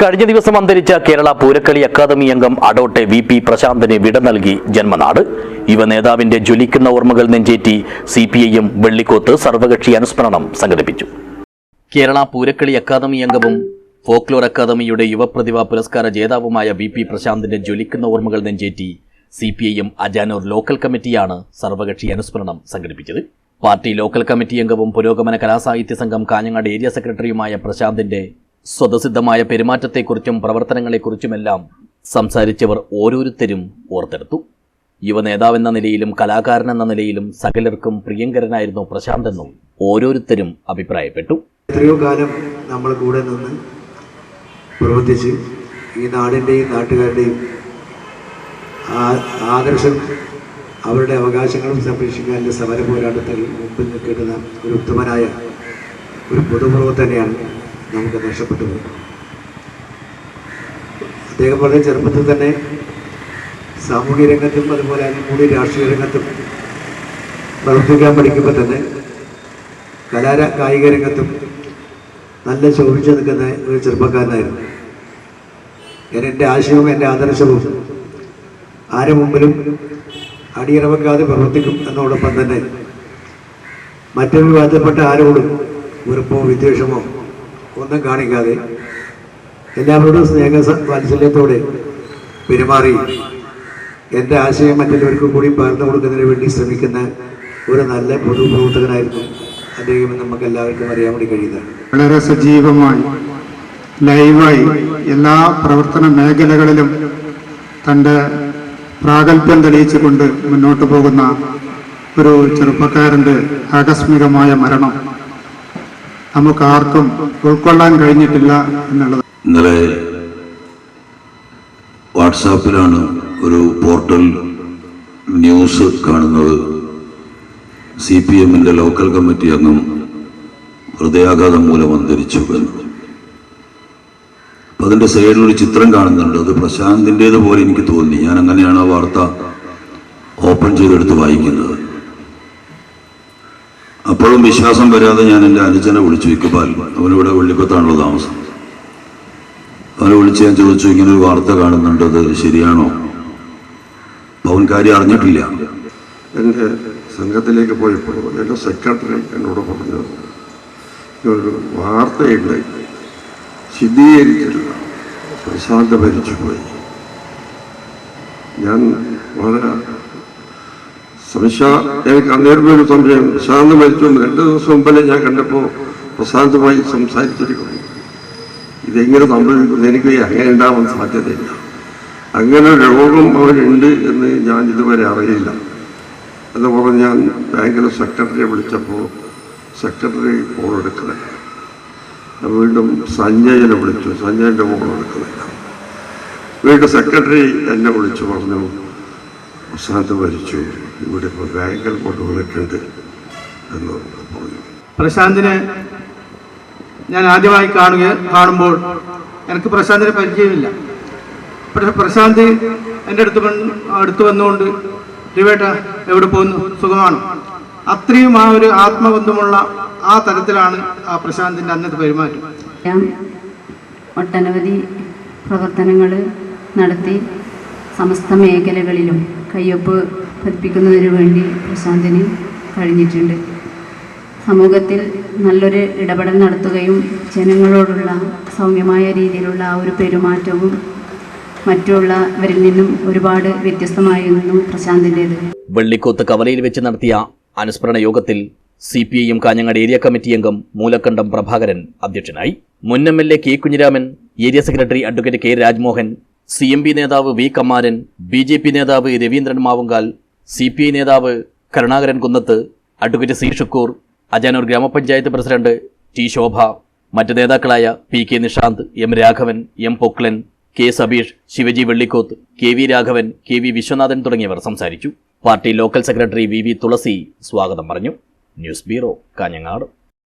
കഴിഞ്ഞ ദിവസം അന്തരിച്ച കേരള പൂരക്കളി അക്കാദമി അംഗം അടോട്ടെ വി പി പ്രശാന്തിന് വിട നൽകി ജന്മനാട്. യുവ നേതാവിന്റെ ജ്വലിക്കുന്ന ഓർമ്മകൾ നെഞ്ചേറ്റി C P I M Vellikoth സർവകക്ഷി അനുസ്മരണം സംഘടിപ്പിച്ചു. കേരള പൂരക്കളി അക്കാദമി അംഗവും ഫോക്ലോർ അക്കാദമിയുടെ യുവപ്രതിഭാ പുരസ്കാര ജേതാവുമായ വി പി പ്രശാന്തിന്റെ ജ്വലിക്കുന്ന ഓർമ്മകൾ നെഞ്ചേറ്റി C P I M Ajanur local കമ്മിറ്റിയാണ് സർവകക്ഷി അനുസ്മരണം സംഘടിപ്പിച്ചത്. പാർട്ടി ലോക്കൽ കമ്മിറ്റി അംഗവും പുരോഗമന കലാസാഹിത്യ സംഘം കാഞ്ഞങ്ങാട് ഏരിയ സെക്രട്ടറിയുമായ പ്രശാന്തിന്റെ സ്വതസിദ്ധമായ പെരുമാറ്റത്തെക്കുറിച്ചും പ്രവർത്തനങ്ങളെക്കുറിച്ചുമെല്ലാം സംസാരിച്ചവർ ഓരോരുത്തരും ഓർത്തെടുത്തു. യുവ നേതാവെന്ന നിലയിലും കലാകാരനെന്ന നിലയിലും സകലർക്കും പ്രിയങ്കരനായിരുന്നു പ്രശാന്ത് എന്നും ഓരോരുത്തരും അഭിപ്രായപ്പെട്ടു. എത്രയോ കാലം നമ്മൾ കൂടെ നിന്ന് പ്രവർത്തിച്ച് ഈ നാടിന്റെയും നാട്ടുകാരുടെയും ആദർശം അവരുടെ അവകാശങ്ങളും സംരക്ഷിക്കാനുള്ള സമര പോരാട്ടത്തിൽ മുമ്പിൽ നിൽക്കേണ്ടുന്ന ഒരു ഉത്തമനായ ഒരു പൊതുപ്രവർത്തനെയാണ് നമുക്ക് നഷ്ടപ്പെട്ടു പോയത് അദ്ദേഹം വളരെ ചെറുപ്പത്തിൽ തന്നെ സാമൂഹ്യ രംഗത്തും അതുപോലെ കൂടി രാഷ്ട്രീയ രംഗത്തും പ്രവർത്തിക്കാൻ പഠിക്കുമ്പോൾ തന്നെ കലാര കായിക രംഗത്തും നല്ല ശോഭിച്ചു നിൽക്കുന്ന ഒരു ചെറുപ്പക്കാരനായിരുന്നു. ഞാൻ എന്റെ ആശയവും എന്റെ ആദർശവും ആരെ മുമ്പിലും അടിയിറവക്കാതെ പ്രവർത്തിക്കും എന്നോടൊപ്പം തന്നെ മറ്റൊരു വിവാദപ്പെട്ട ആരോടും വെറുപ്പോ വിദ്വേഷമോ ഒന്നും കാണിക്കാതെ എല്ലാവരോടും സ്നേഹ വാത്സല്യത്തോടെ പെരുമാറി. എന്റെ ആശയം മറ്റുള്ളവർക്കും കൂടി പകർന്നു കൊടുക്കുന്നതിന് വേണ്ടി ശ്രമിക്കുന്ന ഒരു നല്ല പൊതുപ്രവർത്തകനായിരുന്നു അദ്ദേഹം നമുക്ക് എല്ലാവർക്കും അറിയാൻ വേണ്ടി കഴിയുന്നതാണ് വളരെ സജീവമായി ലൈവായി എല്ലാ പ്രവർത്തന മേഖലകളിലും തന്റെ പ്രാഗൽഭ്യം തെളിയിച്ചുകൊണ്ട് മുന്നോട്ട് പോകുന്ന ഒരു ചെറുപ്പക്കാരന്റെ ആകസ്മികമായ മരണം നമുക്ക് ആർക്കും ഉൾക്കൊള്ളാൻ കഴിഞ്ഞിട്ടില്ല എന്നുള്ളത്. ഇന്നലെ വാട്സാപ്പിലാണ് ഒരു പോർട്ടൽ ന്യൂസ് കാണുന്നത്. സി പി എമ്മിന്റെ ലോക്കൽ കമ്മിറ്റി അംഗം ഹൃദയാഘാതം മൂലം അന്തരിച്ചു എന്ന്. അപ്പം അതിന്റെ സൈഡിൽ ഒരു ചിത്രം കാണുന്നുണ്ട്. അത് പ്രശാന്തിന്റേത് പോലെ എനിക്ക് തോന്നി. ഞാൻ അങ്ങനെയാണ് ആ വാർത്ത ഓപ്പൺ ചെയ്തെടുത്ത് വായിക്കുന്നത്. അപ്പോഴും വിശ്വാസം വരാതെ ഞാൻ എന്റെ അനുജനെ വിളിച്ചു ഇക്കബാൽ അവനിവിടെ വെള്ളിപ്പത്താണല്ലോ താമസം. അവനെ വിളിച്ച് ഞാൻ ചോദിച്ചു ഇങ്ങനെ ഒരു വാർത്ത കാണുന്നുണ്ട് അത് ശരിയാണോ? അവൻ കാര്യം അറിഞ്ഞിട്ടില്ല. എന്റെ സംഘത്തിലേക്ക് പോയപ്പോൾ എന്റെ സെക്രട്ടറി എന്നോട് പറഞ്ഞത് ഒരു വാർത്തയുണ്ട് ശിദ്ധീകരിച്ചിട്ടില്ല പ്രശാന്ത ഭരിച്ചു പോയി ഞാൻ വളരെ സംശയ എനിക്ക് അന്നേരം ഒരു സംശയം പ്രശാന്ത് മരിച്ചു രണ്ടു ദിവസം മുമ്പല്ലേ ഞാൻ കണ്ടപ്പോൾ പ്രശാന്തുമായി സംസാരിച്ചിരിക്കുന്നു. ഇതെങ്ങനെ സംഭവിക്കുന്നു എനിക്ക് അങ്ങനെ ഉണ്ടാവാൻ സാധ്യതയില്ല. അങ്ങനെ രോഗം അവനുണ്ട് എന്ന് ഞാൻ ഇതുവരെ അറിയില്ല. എന്ന് പറഞ്ഞ് ഞാൻ ബാങ്കിലെ സെക്രട്ടറിയെ വിളിച്ചപ്പോൾ സെക്രട്ടറി ഫോൺ എടുക്കുന്നില്ല. വീണ്ടും സഞ്ജയനെ വിളിച്ചു. സഞ്ജയന്റെ ഫോൺ എടുക്കുന്നില്ല. വീണ്ടും സെക്രട്ടറി എന്നെ വിളിച്ചു പറഞ്ഞു പ്രശാന്ത് മരിച്ചു. ഇവിടെ ഇപ്പോൾ ബാങ്കിൽ കൊണ്ടുവന്നിട്ടുണ്ട് എന്ന് പറഞ്ഞു. പ്രശാന്തിനെ ഞാൻ ആദ്യമായി കാണുക കാണുമ്പോൾ എനിക്ക് പ്രശാന്തിനെ പരിചയമില്ല. പക്ഷെ പ്രശാന്ത് എന്റെ അടുത്ത് അടുത്ത് വന്നുകൊണ്ട് രവിവേട്ട എവിടെ പോകുന്നു? സുഖമാണ്? അത്രയും ആ ഒരു ആത്മബന്ധമുള്ള ആ തരത്തിലാണ് ആ പ്രശാന്തിന്റെ അന്നത്തെ പെരുമാറ്റം. ഒട്ടനവധി പ്രവർത്തനങ്ങൾ നടത്തി സമസ്ത മേഖലകളിലും കയ്യൊപ്പ് പതിപ്പിക്കുന്നതിന് വേണ്ടി പ്രശാന്തിന് കഴിഞ്ഞിട്ടുണ്ട്. സമൂഹത്തിൽ നല്ലൊരു ഇടപെടൽ നടത്തുകയും ജനങ്ങളോടുള്ള സൗമ്യമായ രീതിയിലുള്ള ആ ഒരു പെരുമാറ്റവും മറ്റുള്ളവരിൽ നിന്നും ഒരുപാട് വ്യത്യസ്തമായിരുന്നു പ്രശാന്തിന്റേത്. വെള്ളിക്കോത്ത് കവലയിൽ വെച്ച് നടത്തിയ അനുസ്മരണ യോഗത്തിൽ C P I M Kanhangad area committee അംഗം മൂലക്കണ്ടം പ്രഭാകരൻ അധ്യക്ഷനായി. മുൻ M L A K Kunhiraman area secretary advocate K Rajmohan C M P നേതാവ് V Kumaran B J P നേതാവ് Raveendran Mavungal C P I നേതാവ് കരുണാകരൻ കുന്നത്ത് അഡ്വക്കേറ്റ് സി ഷുക്കൂർ അജാനൂർ ഗ്രാമപഞ്ചായത്ത് president T Shobha മറ്റ് നേതാക്കളായ P K Nishanth M Raghavan M Poklan K Sabeesh Shivaji Vellikoth K V Raghavan K V Viswanathan തുടങ്ങിയവർ സംസാരിച്ചു. Party local secretary V V Thulasi സ്വാഗതം പറഞ്ഞു. News bureau Kanhangad.